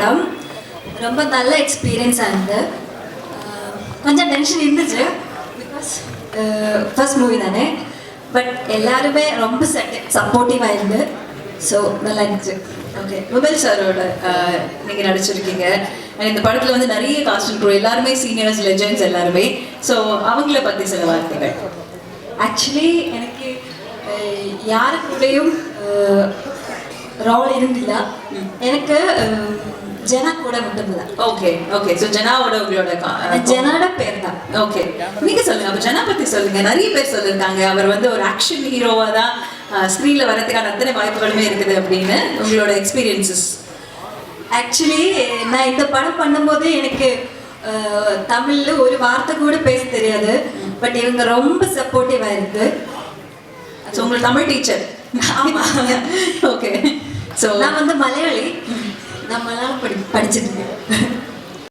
படம். ரொம்ப நல்ல எக்ஸ்பீரியன்ஸாக இருந்து கொஞ்சம் டென்ஷன் இருந்துச்சு. பிகாஸ் ஃபர்ஸ்ட் மூவி தானே. பட் எல்லாருமே ரொம்ப சப்போர்ட்டிவாக இருந்து. ஸோ நல்லா இருந்துச்சு. ஓகே விமல் சாரோட நீங்கள் நடிச்சிருக்கீங்க. இந்த படத்தில் வந்து நிறைய காஸ்டியூம் க்ரூ எல்லாருமே சீனியர்ஸ் லெஜெண்ட்ஸ் எல்லாருமே. ஸோ அவங்கள பற்றி சில வார்த்தைகள். ஆக்சுவலி எனக்கு யாருக்குள்ளேயும் யாரு கூடயும் ரோல் இருந்திല്ല எனக்கு ஜனா கூட மட்டும்தான். ஓகே ஓகே ஸோ ஜனாவோட உங்களோட ஜனாட பேர் தான் ஓகே நீங்க சொல்லுங்க. அப்ப ஜனா பத்தி சொல்லுங்க. நிறைய பேர் சொல்லியிருக்காங்க அவர் வந்து ஒரு ஆக்ஷன் ஹீரோவா தான் ஸ்க்ரீன்ல வரதுக்கான அத்தனை வாய்ப்புகளுமே இருக்குது அப்படின்னு. உங்களோட எக்ஸ்பீரியன்சஸ் ஆக்சுவலி நான் இந்த படம் பண்ணும்போது எனக்கு தமிழ்ல ஒரு வார்த்தை கூட பேச தெரியாது. பட் இவங்க ரொம்ப சப்போர்ட்டிவா இருக்கு. ஸோ உங்களுக்கு தமிழ் டீச்சர் ஆமா. ஓகே ஸோ நான் வந்து மலையாளி. நான் மலையாளம் படி படிச்சிருக்கேன்